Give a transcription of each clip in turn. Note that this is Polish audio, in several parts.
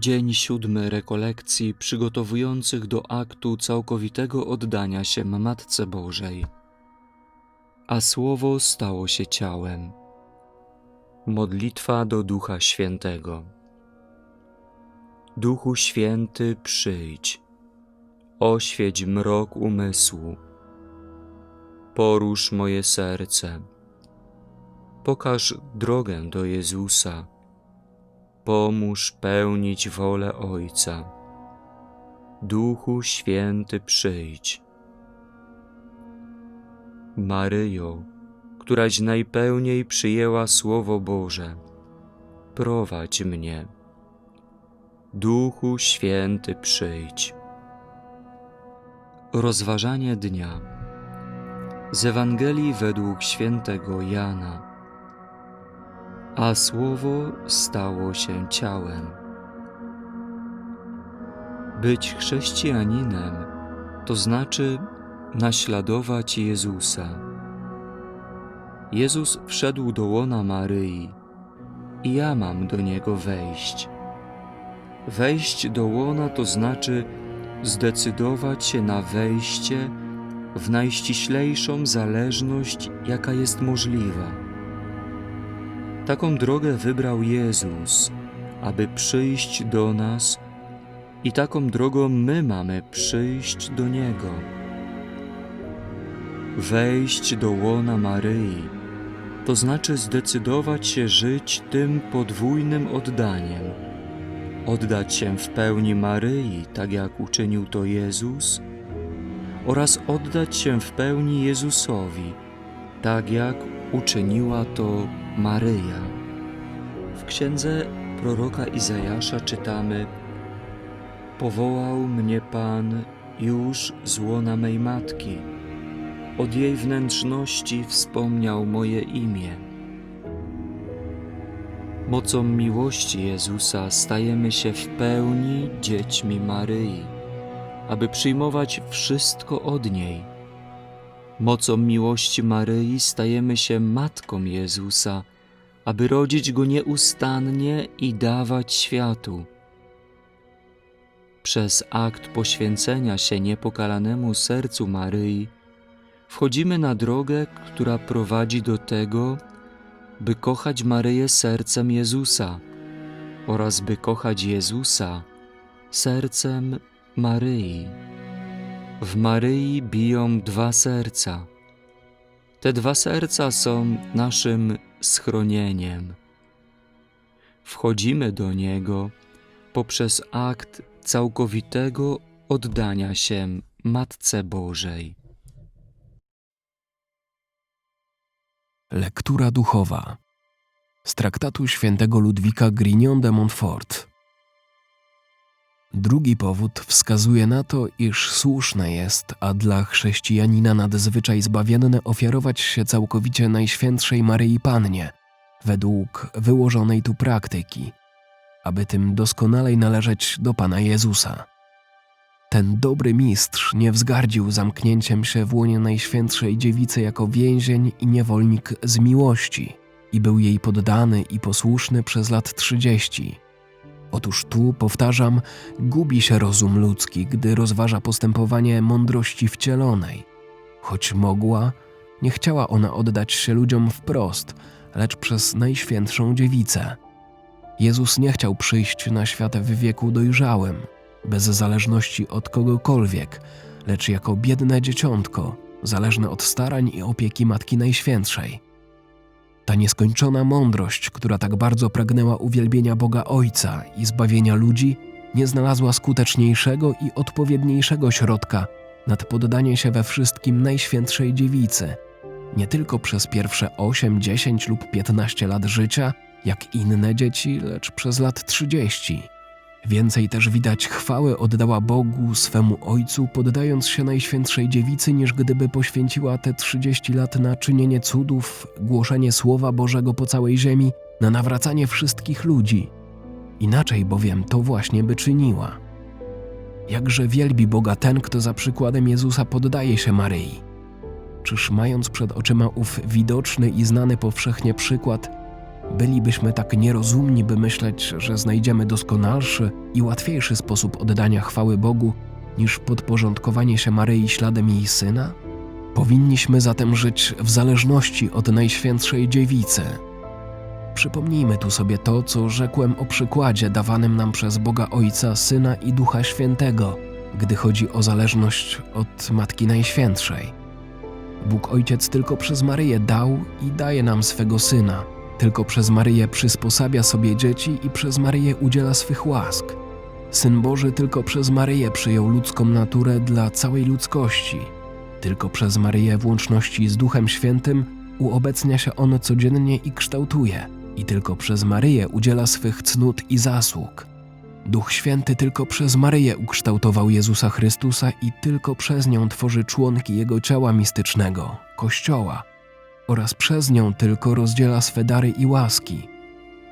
Dzień siódmy rekolekcji przygotowujących do aktu całkowitego oddania się Matce Bożej. A Słowo stało się ciałem. Modlitwa do Ducha Świętego. Duchu Święty, przyjdź. Oświeć mrok umysłu. Porusz moje serce. Pokaż drogę do Jezusa. Pomóż pełnić wolę Ojca. Duchu Święty, przyjdź. Maryjo, któraś najpełniej przyjęła Słowo Boże, prowadź mnie. Duchu Święty, przyjdź. Rozważanie dnia z Ewangelii według świętego Jana. A Słowo stało się ciałem. Być chrześcijaninem to znaczy naśladować Jezusa. Jezus wszedł do łona Maryi i ja mam do niego wejść. Wejść do łona to znaczy zdecydować się na wejście w najściślejszą zależność, jaka jest możliwa. Taką drogę wybrał Jezus, aby przyjść do nas, i taką drogą my mamy przyjść do Niego. Wejść do łona Maryi to znaczy zdecydować się żyć tym podwójnym oddaniem. Oddać się w pełni Maryi, tak jak uczynił to Jezus, oraz oddać się w pełni Jezusowi, tak jak uczyniła to Maryja. W księdze proroka Izajasza czytamy: Powołał mnie Pan już z łona mej matki, od jej wnętrzności wspomniał moje imię. Mocą miłości Jezusa stajemy się w pełni dziećmi Maryi, aby przyjmować wszystko od niej. Mocą miłości Maryi stajemy się matką Jezusa, aby rodzić go nieustannie i dawać światu. Przez akt poświęcenia się niepokalanemu sercu Maryi wchodzimy na drogę, która prowadzi do tego, by kochać Maryję sercem Jezusa oraz by kochać Jezusa sercem Maryi. W Maryi biją dwa serca. Te dwa serca są naszym schronieniem. Wchodzimy do Niego poprzez akt całkowitego oddania się Matce Bożej. Lektura duchowa z traktatu świętego Ludwika Grignon de Montfort. Drugi powód wskazuje na to, iż słuszne jest, a dla chrześcijanina nadzwyczaj zbawienne ofiarować się całkowicie Najświętszej Maryi Pannie, według wyłożonej tu praktyki, aby tym doskonalej należeć do Pana Jezusa. Ten dobry mistrz nie wzgardził zamknięciem się w łonie Najświętszej Dziewicy jako więzień i niewolnik z miłości i był jej poddany i posłuszny przez lat trzydzieści. Otóż tu, powtarzam, gubi się rozum ludzki, gdy rozważa postępowanie mądrości wcielonej. Choć mogła, nie chciała ona oddać się ludziom wprost, lecz przez Najświętszą Dziewicę. Jezus nie chciał przyjść na świat w wieku dojrzałym, bez zależności od kogokolwiek, lecz jako biedne dzieciątko, zależne od starań i opieki Matki Najświętszej. Ta nieskończona mądrość, która tak bardzo pragnęła uwielbienia Boga Ojca i zbawienia ludzi, nie znalazła skuteczniejszego i odpowiedniejszego środka nad poddanie się we wszystkim Najświętszej Dziewicy, nie tylko przez pierwsze 8, 10 lub 15 lat życia, jak inne dzieci, lecz przez lat 30. Więcej też widać chwałę oddała Bogu, swemu Ojcu, poddając się Najświętszej Dziewicy, niż gdyby poświęciła te 30 lat na czynienie cudów, głoszenie Słowa Bożego po całej ziemi, na nawracanie wszystkich ludzi. Inaczej bowiem to właśnie by czyniła. Jakże wielbi Boga ten, kto za przykładem Jezusa poddaje się Maryi. Czyż mając przed oczyma ów widoczny i znany powszechnie przykład, Bylibyśmy tak nierozumni, by myśleć, że znajdziemy doskonalszy i łatwiejszy sposób oddania chwały Bogu niż podporządkowanie się Maryi śladem jej syna? Powinniśmy zatem żyć w zależności od Najświętszej Dziewicy. Przypomnijmy tu sobie to, co rzekłem o przykładzie dawanym nam przez Boga Ojca, Syna i Ducha Świętego, gdy chodzi o zależność od Matki Najświętszej. Bóg Ojciec tylko przez Maryję dał i daje nam swego Syna. Tylko przez Maryję przysposabia sobie dzieci i przez Maryję udziela swych łask. Syn Boży tylko przez Maryję przyjął ludzką naturę dla całej ludzkości. Tylko przez Maryję w łączności z Duchem Świętym uobecnia się On codziennie i kształtuje. I tylko przez Maryję udziela swych cnót i zasług. Duch Święty tylko przez Maryję ukształtował Jezusa Chrystusa i tylko przez nią tworzy członki Jego ciała mistycznego, Kościoła, oraz przez nią tylko rozdziela swe dary i łaski.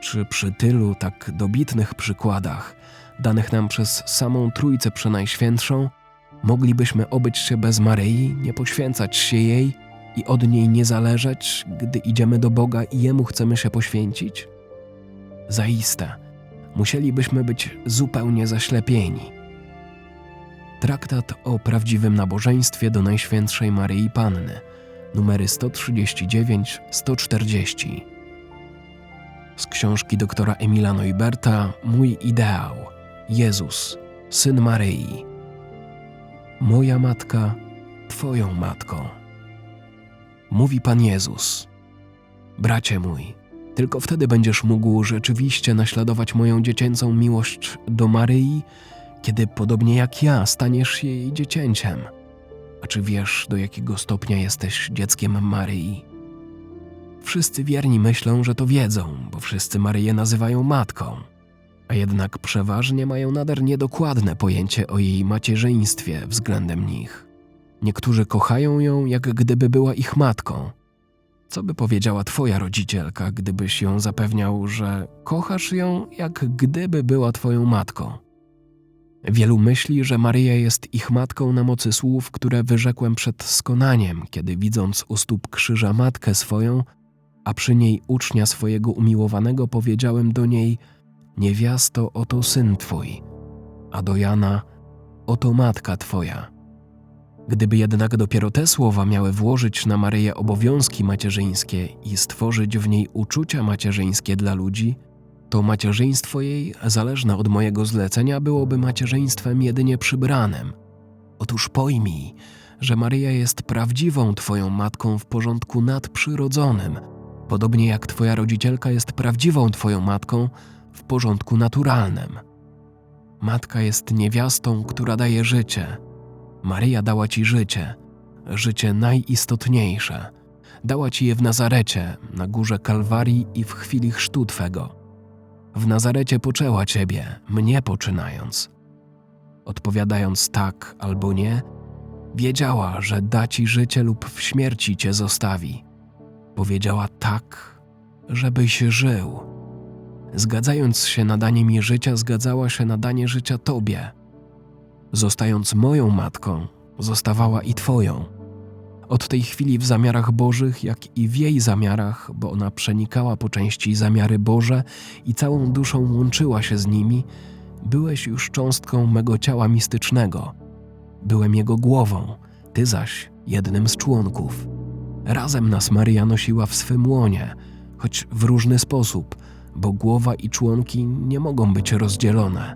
Czy przy tylu tak dobitnych przykładach, danych nam przez samą Trójcę Przenajświętszą, moglibyśmy obyć się bez Maryi, nie poświęcać się jej i od niej nie zależeć, gdy idziemy do Boga i Jemu chcemy się poświęcić? Zaiste – musielibyśmy być zupełnie zaślepieni. Traktat o prawdziwym nabożeństwie do Najświętszej Maryi Panny, numery 139-140. Z książki doktora Emila Neuberta Mój ideał Jezus, Syn Maryi. Moja matka, Twoją matką. Mówi Pan Jezus. Bracie mój, tylko wtedy będziesz mógł rzeczywiście naśladować moją dziecięcą miłość do Maryi, kiedy podobnie jak ja staniesz jej dziecięciem. A czy wiesz, do jakiego stopnia jesteś dzieckiem Maryi? Wszyscy wierni myślą, że to wiedzą, bo wszyscy Maryję nazywają matką, a jednak przeważnie mają nader niedokładne pojęcie o jej macierzyństwie względem nich. Niektórzy kochają ją, jak gdyby była ich matką, co by powiedziała twoja rodzicielka, gdybyś ją zapewniał, że kochasz ją, jak gdyby była twoją matką? Wielu myśli, że Maryja jest ich matką na mocy słów, które wyrzekłem przed skonaniem, kiedy widząc u stóp krzyża matkę swoją, a przy niej ucznia swojego umiłowanego, powiedziałem do niej: Niewiasto, oto syn twój, a do Jana: Oto matka twoja. Gdyby jednak dopiero te słowa miały włożyć na Maryję obowiązki macierzyńskie i stworzyć w niej uczucia macierzyńskie dla ludzi, to macierzyństwo jej, zależne od mojego zlecenia, byłoby macierzyństwem jedynie przybranym. Otóż pojmij, że Maryja jest prawdziwą Twoją matką w porządku nadprzyrodzonym, podobnie jak Twoja rodzicielka jest prawdziwą Twoją matką w porządku naturalnym. Matka jest niewiastą, która daje życie – Maryja dała ci życie, życie najistotniejsze. Dała ci je w Nazarecie, na górze Kalwarii i w chwili chrztu Twego. W Nazarecie poczęła Ciebie, mnie poczynając. Odpowiadając tak albo nie, wiedziała, że da Ci życie lub w śmierci Cię zostawi. Powiedziała tak, żebyś żył. Zgadzając się na danie mi życia, zgadzała się na danie życia Tobie – Zostając moją matką, zostawała i Twoją. Od tej chwili w zamiarach Bożych, jak i w jej zamiarach, bo ona przenikała po części zamiary Boże i całą duszą łączyła się z nimi, byłeś już cząstką mego ciała mistycznego. Byłem jego głową, ty zaś jednym z członków. Razem nas Maryja nosiła w swym łonie, choć w różny sposób, bo głowa i członki nie mogą być rozdzielone.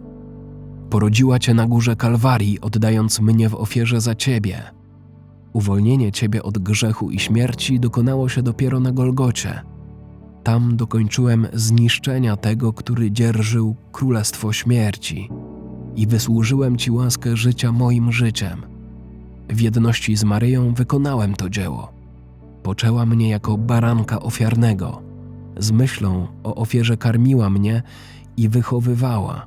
Porodziła cię na górze Kalwarii, oddając mnie w ofierze za ciebie. Uwolnienie ciebie od grzechu i śmierci dokonało się dopiero na Golgocie. Tam dokończyłem zniszczenia tego, który dzierżył królestwo śmierci i wysłużyłem ci łaskę życia moim życiem. W jedności z Maryją wykonałem to dzieło. Poczęła mnie jako baranka ofiarnego. Z myślą o ofierze karmiła mnie i wychowywała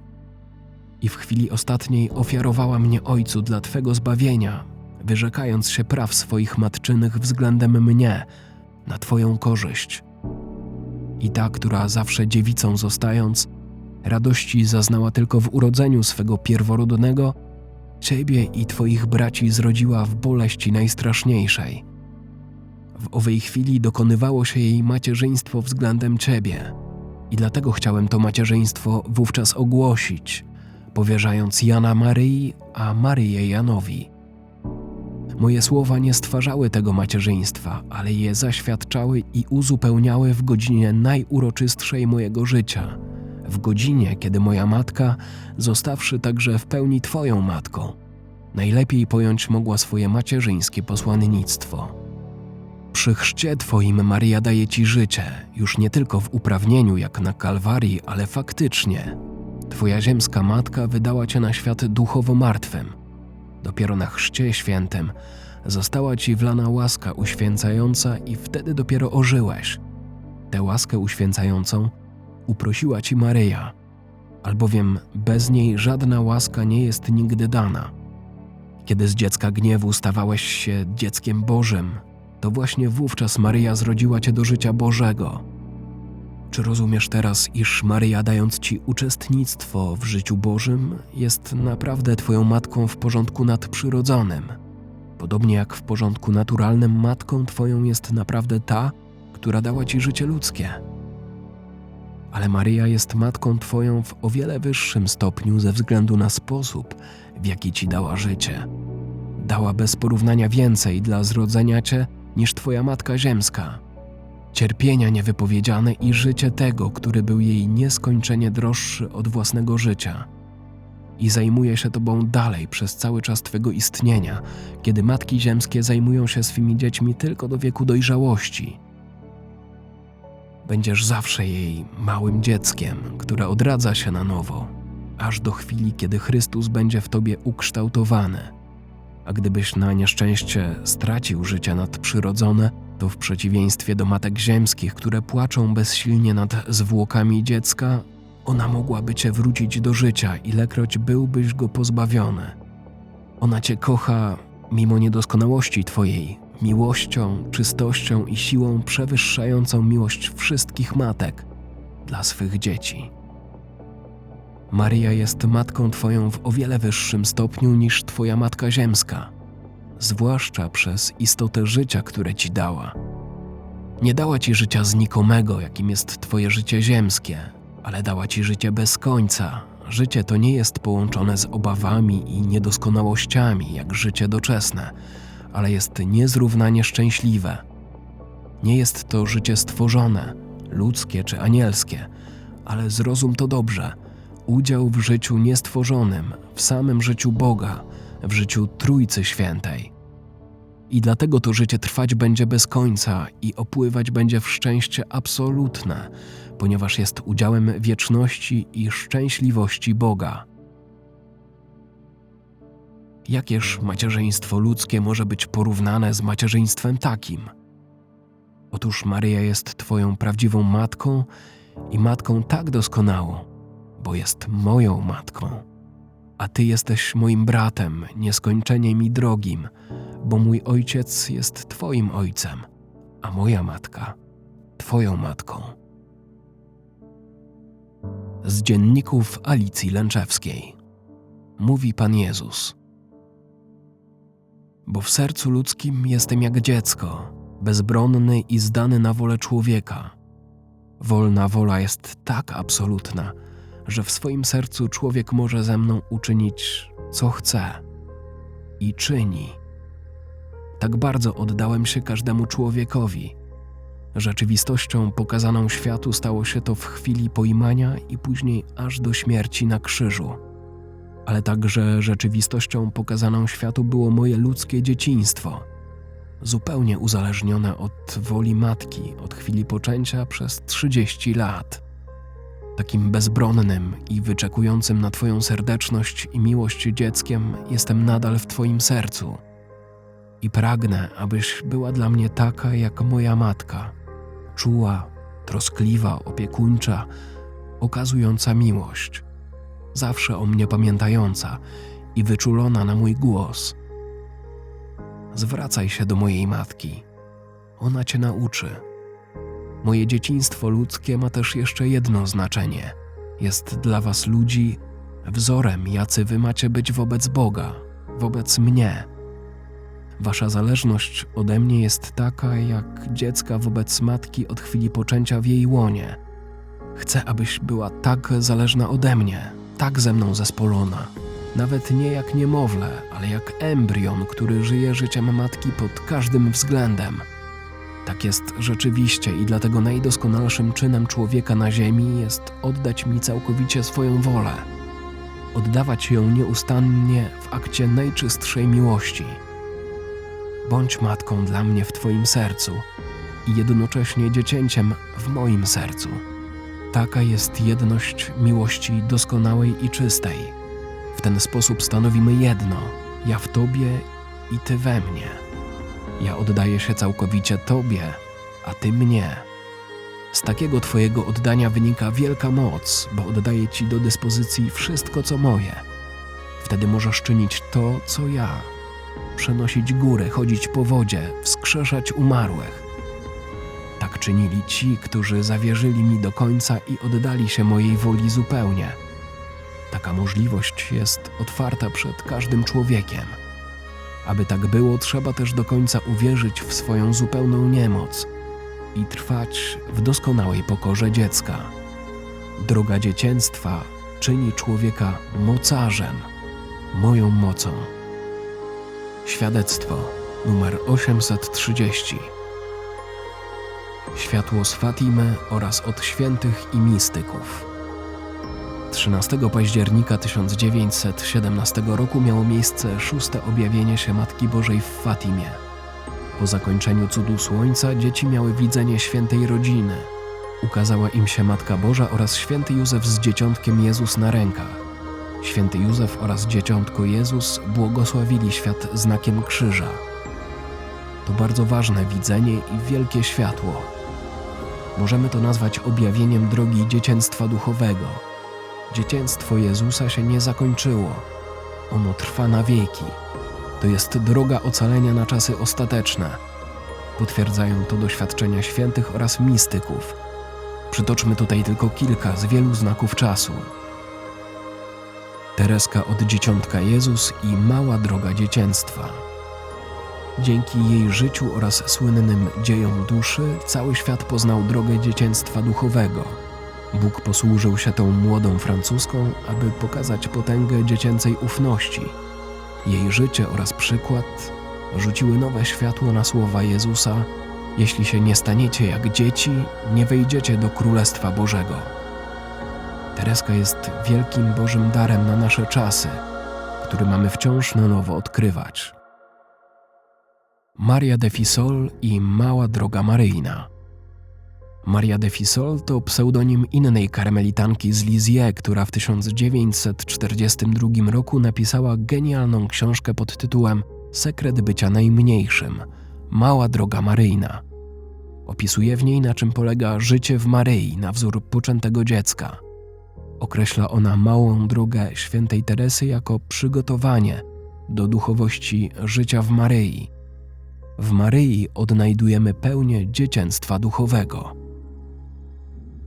i w chwili ostatniej ofiarowała mnie Ojcu dla Twego zbawienia, wyrzekając się praw swoich matczynych względem mnie, na Twoją korzyść. I ta, która zawsze dziewicą zostając, radości zaznała tylko w urodzeniu swego pierworodnego, Ciebie i Twoich braci zrodziła w boleści najstraszniejszej. W owej chwili dokonywało się jej macierzyństwo względem Ciebie – I dlatego chciałem to macierzyństwo wówczas ogłosić, powierzając Jana Maryi, a Maryję Janowi. Moje słowa nie stwarzały tego macierzyństwa, ale je zaświadczały i uzupełniały w godzinie najuroczystszej mojego życia, w godzinie, kiedy moja matka, zostawszy także w pełni Twoją matką, najlepiej pojąć mogła swoje macierzyńskie posłannictwo. Przy chrzcie Twoim Maria daje Ci życie, już nie tylko w uprawnieniu jak na Kalwarii, ale faktycznie. Twoja ziemska matka wydała Cię na świat duchowo martwym. Dopiero na chrzcie świętym została Ci wlana łaska uświęcająca i wtedy dopiero ożyłeś. Tę łaskę uświęcającą uprosiła Ci Maryja, albowiem bez niej żadna łaska nie jest nigdy dana. Kiedy z dziecka gniewu stawałeś się dzieckiem Bożym, to właśnie wówczas Maryja zrodziła cię do życia Bożego. Czy rozumiesz teraz, iż Maryja, dając ci uczestnictwo w życiu Bożym, jest naprawdę Twoją matką w porządku nadprzyrodzonym? Podobnie jak w porządku naturalnym, matką Twoją jest naprawdę ta, która dała Ci życie ludzkie. Ale Maryja jest matką Twoją w o wiele wyższym stopniu ze względu na sposób, w jaki Ci dała życie. Dała bez porównania więcej dla zrodzenia Cię niż Twoja matka ziemska. Cierpienia niewypowiedziane i życie tego, który był jej nieskończenie droższy od własnego życia. I zajmuje się Tobą dalej przez cały czas Twego istnienia, kiedy matki ziemskie zajmują się swymi dziećmi tylko do wieku dojrzałości. Będziesz zawsze jej małym dzieckiem, które odradza się na nowo, aż do chwili, kiedy Chrystus będzie w Tobie ukształtowany – a gdybyś na nieszczęście stracił życie nadprzyrodzone, to w przeciwieństwie do matek ziemskich, które płaczą bezsilnie nad zwłokami dziecka, ona mogłaby cię wrócić do życia, ilekroć byłbyś go pozbawiony. Ona cię kocha mimo niedoskonałości twojej, miłością, czystością i siłą przewyższającą miłość wszystkich matek dla swych dzieci. Maria jest matką Twoją w o wiele wyższym stopniu niż Twoja matka ziemska, zwłaszcza przez istotę życia, które Ci dała. Nie dała Ci życia znikomego, jakim jest Twoje życie ziemskie, ale dała Ci życie bez końca. Życie to nie jest połączone z obawami i niedoskonałościami, jak życie doczesne, ale jest niezrównanie szczęśliwe. Nie jest to życie stworzone, ludzkie czy anielskie, ale zrozum to dobrze – udział w życiu niestworzonym, w samym życiu Boga, w życiu Trójcy Świętej. I dlatego to życie trwać będzie bez końca i opływać będzie w szczęście absolutne, ponieważ jest udziałem wieczności i szczęśliwości Boga. Jakież macierzyństwo ludzkie może być porównane z macierzyństwem takim? Otóż Maryja jest Twoją prawdziwą matką i matką tak doskonałą, bo jest moją matką. A ty jesteś moim bratem, nieskończenie mi drogim, bo mój ojciec jest twoim ojcem, a moja matka twoją matką. Z dzienników Alicji Lęczewskiej mówi Pan Jezus. Bo w sercu ludzkim jestem jak dziecko, bezbronny i zdany na wolę człowieka. Wolna wola jest tak absolutna, że w swoim sercu człowiek może ze mną uczynić, co chce i czyni. Tak bardzo oddałem się każdemu człowiekowi. Rzeczywistością pokazaną światu stało się to w chwili pojmania i później aż do śmierci na krzyżu. Ale także rzeczywistością pokazaną światu było moje ludzkie dzieciństwo, zupełnie uzależnione od woli matki od chwili poczęcia przez 30 lat takim bezbronnym i wyczekującym na Twoją serdeczność i miłość dzieckiem, jestem nadal w Twoim sercu. I pragnę, abyś była dla mnie taka jak moja matka, czuła, troskliwa, opiekuńcza, okazująca miłość, zawsze o mnie pamiętająca i wyczulona na mój głos. Zwracaj się do mojej matki. Ona cię nauczy Moje dzieciństwo ludzkie ma też jeszcze jedno znaczenie. Jest dla was ludzi wzorem, jacy wy macie być wobec Boga, wobec mnie. Wasza zależność ode mnie jest taka, jak dziecka wobec matki od chwili poczęcia w jej łonie. Chcę, abyś była tak zależna ode mnie, tak ze mną zespolona. Nawet nie jak niemowlę, ale jak embrion, który żyje życiem matki pod każdym względem. Tak jest rzeczywiście i dlatego najdoskonalszym czynem człowieka na ziemi jest oddać mi całkowicie swoją wolę. Oddawać ją nieustannie w akcie najczystszej miłości. Bądź matką dla mnie w Twoim sercu i jednocześnie dziecięciem w moim sercu. Taka jest jedność miłości doskonałej i czystej. W ten sposób stanowimy jedno: ja w Tobie i Ty we mnie. Ja oddaję się całkowicie Tobie, a Ty mnie. Z takiego Twojego oddania wynika wielka moc, bo oddaję Ci do dyspozycji wszystko, co moje. Wtedy możesz czynić to, co ja. Przenosić góry, chodzić po wodzie, wskrzeszać umarłych. Tak czynili ci, którzy zawierzyli mi do końca i oddali się mojej woli zupełnie. Taka możliwość jest otwarta przed każdym człowiekiem. Aby tak było, trzeba też do końca uwierzyć w swoją zupełną niemoc i trwać w doskonałej pokorze dziecka. Droga dziecięctwa czyni człowieka mocarzem, moją mocą. Świadectwo numer 830 Światło z Fatimy oraz od świętych i mistyków. 13 października 1917 roku miało miejsce szóste objawienie się Matki Bożej w Fatimie. Po zakończeniu cudu słońca dzieci miały widzenie świętej rodziny. Ukazała im się Matka Boża oraz święty Józef z dzieciątkiem Jezus na rękach. Święty Józef oraz dzieciątko Jezus błogosławili świat znakiem krzyża. To bardzo ważne widzenie i wielkie światło. Możemy to nazwać objawieniem drogi dziecięctwa duchowego. Dziecięctwo Jezusa się nie zakończyło. Ono trwa na wieki. To jest droga ocalenia na czasy ostateczne. Potwierdzają to doświadczenia świętych oraz mistyków. Przytoczmy tutaj tylko kilka z wielu znaków czasu. Tereska od Dzieciątka Jezus i Mała Droga Dziecięctwa. Dzięki jej życiu oraz słynnym dziejom duszy cały świat poznał drogę dziecięctwa duchowego. Bóg posłużył się tą młodą francuską, aby pokazać potęgę dziecięcej ufności. Jej życie oraz przykład rzuciły nowe światło na słowa Jezusa: Jeśli się nie staniecie jak dzieci, nie wejdziecie do Królestwa Bożego. Tereska jest wielkim Bożym darem na nasze czasy, który mamy wciąż na nowo odkrywać. Maria de Fisol i Mała Droga Maryjna. Maria de Fisol to pseudonim innej karmelitanki z Lisieux, która w 1942 roku napisała genialną książkę pod tytułem Sekret bycia najmniejszym Mała Droga Maryjna. Opisuje w niej, na czym polega życie w Maryi na wzór poczętego dziecka. Określa ona małą drogę świętej Teresy jako przygotowanie do duchowości życia w Maryi. W Maryi odnajdujemy pełnię dziecięctwa duchowego.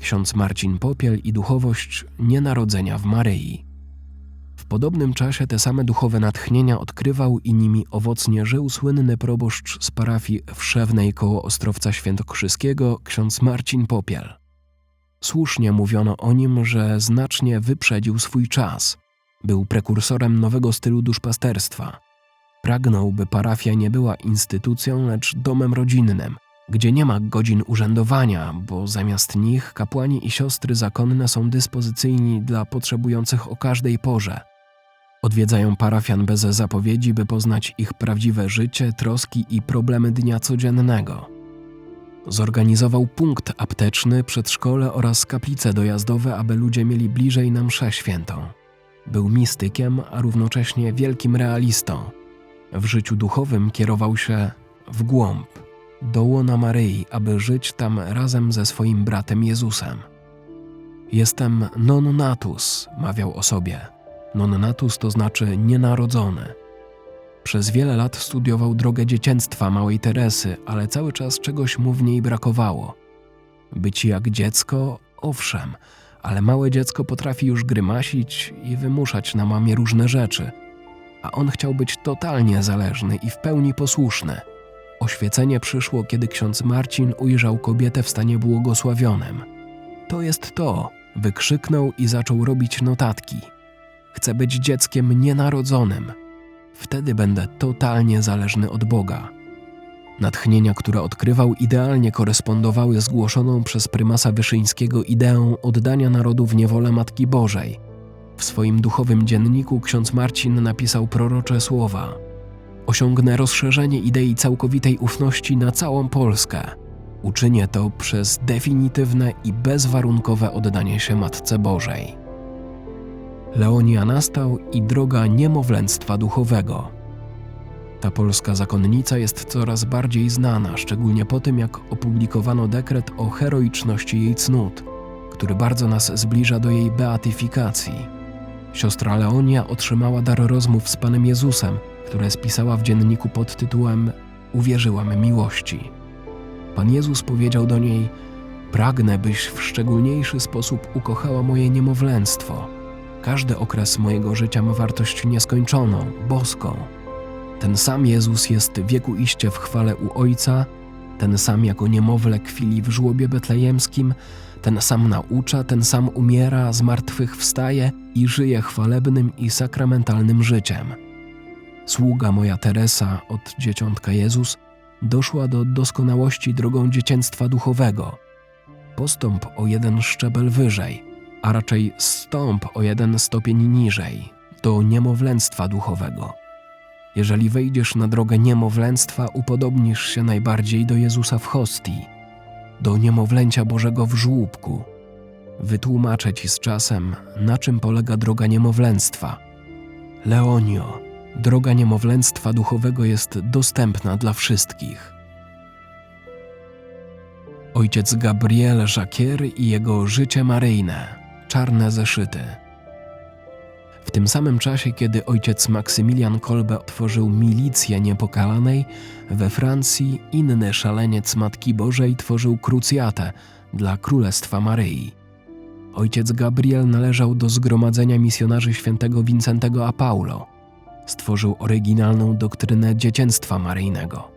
Ksiądz Marcin Popiel i duchowość nienarodzenia w Maryi. W podobnym czasie te same duchowe natchnienia odkrywał i nimi owocnie żył słynny proboszcz z parafii Wszewnej koło Ostrowca Świętokrzyskiego, ksiądz Marcin Popiel. Słusznie mówiono o nim, że znacznie wyprzedził swój czas. Był prekursorem nowego stylu duszpasterstwa. Pragnął, by parafia nie była instytucją, lecz domem rodzinnym, gdzie nie ma godzin urzędowania, bo zamiast nich kapłani i siostry zakonne są dyspozycyjni dla potrzebujących o każdej porze. Odwiedzają parafian bez zapowiedzi, by poznać ich prawdziwe życie, troski i problemy dnia codziennego. Zorganizował punkt apteczny, przedszkole oraz kaplice dojazdowe, aby ludzie mieli bliżej na mszę świętą. Był mistykiem, a równocześnie wielkim realistą. W życiu duchowym kierował się w głąb, do łona Maryi, aby żyć tam razem ze swoim bratem Jezusem. Jestem non natus, mawiał o sobie. Non natus to znaczy nienarodzony. Przez wiele lat studiował drogę dziecięctwa małej Teresy, ale cały czas czegoś mu w niej brakowało. Być jak dziecko, owszem, ale małe dziecko potrafi już grymasić i wymuszać na mamie różne rzeczy, a on chciał być totalnie zależny i w pełni posłuszny. Oświecenie przyszło, kiedy ksiądz Marcin ujrzał kobietę w stanie błogosławionym. To jest to, wykrzyknął i zaczął robić notatki. Chcę być dzieckiem nienarodzonym. Wtedy będę totalnie zależny od Boga. Natchnienia, które odkrywał, idealnie korespondowały z głoszoną przez prymasa Wyszyńskiego ideą oddania narodu w niewolę Matki Bożej. W swoim duchowym dzienniku ksiądz Marcin napisał prorocze słowa: Osiągnę rozszerzenie idei całkowitej ufności na całą Polskę. Uczynię to przez definitywne i bezwarunkowe oddanie się Matce Bożej. Leonia nastał i droga niemowlęctwa duchowego. Ta polska zakonnica jest coraz bardziej znana, szczególnie po tym, jak opublikowano dekret o heroiczności jej cnót, który bardzo nas zbliża do jej beatyfikacji. Siostra Leonia otrzymała dar rozmów z Panem Jezusem, które spisała w dzienniku pod tytułem Uwierzyłam miłości. Pan Jezus powiedział do niej: Pragnę, byś w szczególniejszy sposób ukochała moje niemowlęctwo. Każdy okres mojego życia ma wartość nieskończoną, boską. Ten sam Jezus jest wieku iście w chwale u Ojca, ten sam jako niemowlę kwili w żłobie betlejemskim, ten sam naucza, ten sam umiera, z martwych wstaje i żyje chwalebnym i sakramentalnym życiem. Sługa moja Teresa od dzieciątka Jezus doszła do doskonałości drogą dziecięctwa duchowego. Postąp o jeden szczebel wyżej, a raczej stąp o jeden stopień niżej, do niemowlęctwa duchowego. Jeżeli wejdziesz na drogę niemowlęctwa, upodobnisz się najbardziej do Jezusa w hostii, do niemowlęcia Bożego w żłóbku. Wytłumaczę ci z czasem, na czym polega droga niemowlęctwa. Leonio, droga niemowlęctwa duchowego jest dostępna dla wszystkich. Ojciec Gabriel Jacquier i jego życie maryjne, czarne zeszyty. W tym samym czasie, kiedy ojciec Maksymilian Kolbe otworzył milicję niepokalanej, we Francji inny szaleniec Matki Bożej tworzył krucjatę dla Królestwa Maryi. Ojciec Gabriel należał do zgromadzenia misjonarzy świętego Wincentego a Paulo. Stworzył oryginalną doktrynę dziecięctwa maryjnego.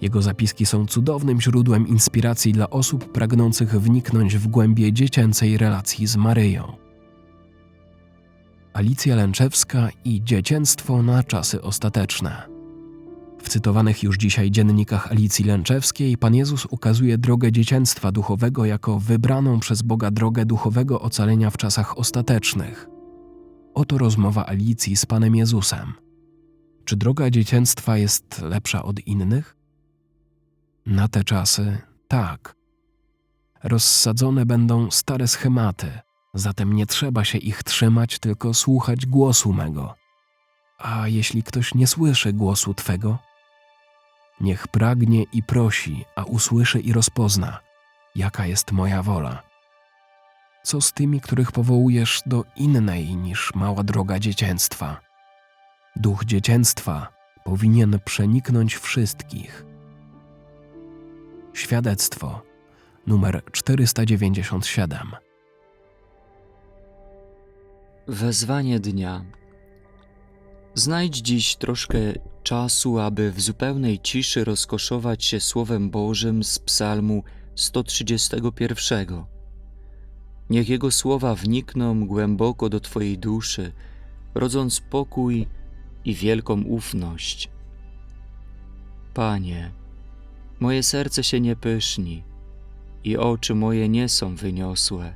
Jego zapiski są cudownym źródłem inspiracji dla osób pragnących wniknąć w głębie dziecięcej relacji z Maryją. Alicja Lęczewska i Dziecięctwo na czasy ostateczne. W cytowanych już dzisiaj dziennikach Alicji Lęczewskiej Pan Jezus ukazuje drogę dziecięctwa duchowego jako wybraną przez Boga drogę duchowego ocalenia w czasach ostatecznych. Oto rozmowa Alicji z Panem Jezusem. Czy droga dziecięctwa jest lepsza od innych? Na te czasy tak. Rozsadzone będą stare schematy, zatem nie trzeba się ich trzymać, tylko słuchać głosu mego. A jeśli ktoś nie słyszy głosu Twego? Niech pragnie i prosi, a usłyszy i rozpozna, jaka jest moja wola. Co z tymi, których powołujesz do innej niż mała droga dziecięctwa? Duch dziecięctwa powinien przeniknąć wszystkich. Świadectwo numer 497. Wezwanie dnia. Znajdź dziś troszkę czasu, aby w zupełnej ciszy rozkoszować się Słowem Bożym z Psalmu 131. Niech Jego słowa wnikną głęboko do Twojej duszy, rodząc pokój i wielką ufność. Panie, moje serce się nie pyszni i oczy moje nie są wyniosłe.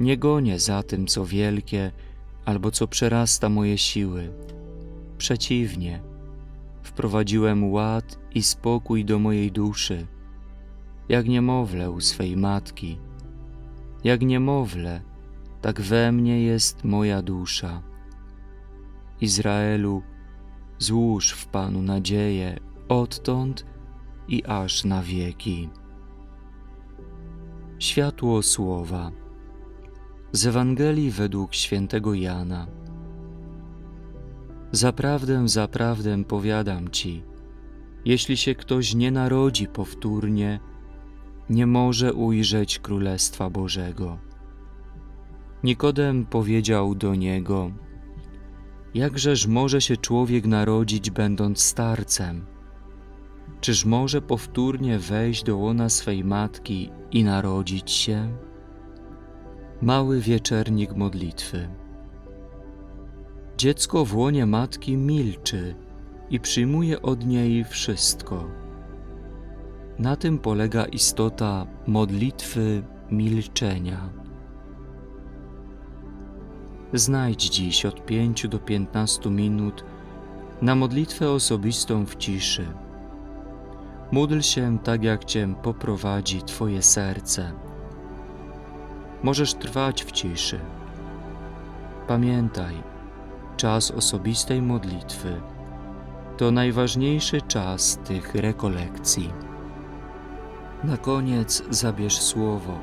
Nie gonię za tym, co wielkie albo co przerasta moje siły. Przeciwnie, wprowadziłem ład i spokój do mojej duszy, jak niemowlę u swej matki. Jak niemowlę, tak we mnie jest moja dusza. Izraelu, złóż w Panu nadzieję odtąd i aż na wieki. Światło słowa. Z Ewangelii według świętego Jana. Zaprawdę, zaprawdę powiadam ci, jeśli się ktoś nie narodzi powtórnie, nie może ujrzeć Królestwa Bożego. Nikodem powiedział do niego: Jakżeż może się człowiek narodzić, będąc starcem? Czyż może powtórnie wejść do łona swej matki i narodzić się? Mały wieczernik modlitwy. Dziecko w łonie matki milczy i przyjmuje od niej wszystko. Na tym polega istota modlitwy milczenia. Znajdź dziś od 5 do 15 minut na modlitwę osobistą w ciszy. Módl się tak, jak Cię poprowadzi Twoje serce. Możesz trwać w ciszy. Pamiętaj, czas osobistej modlitwy to najważniejszy czas tych rekolekcji. Na koniec zabierz słowo.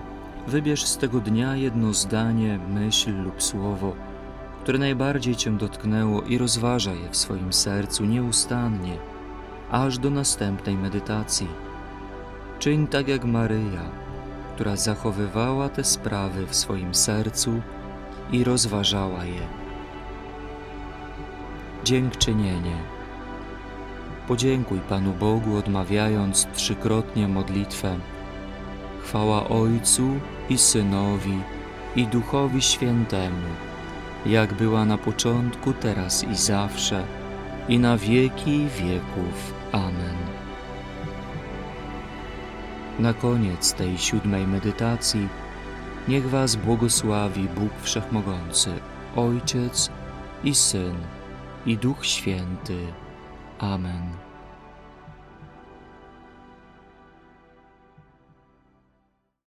Wybierz z tego dnia jedno zdanie, myśl lub słowo, które najbardziej Cię dotknęło i rozważaj je w swoim sercu nieustannie, aż do następnej medytacji. Czyń tak jak Maryja, która zachowywała te sprawy w swoim sercu i rozważała je. Dziękczynienie. Podziękuj Panu Bogu, odmawiając trzykrotnie modlitwę. Chwała Ojcu i Synowi i Duchowi Świętemu, jak była na początku, teraz i zawsze, i na wieki wieków. Amen. Na koniec tej siódmej medytacji niech Was błogosławi Bóg Wszechmogący, Ojciec i Syn i Duch Święty. Amen.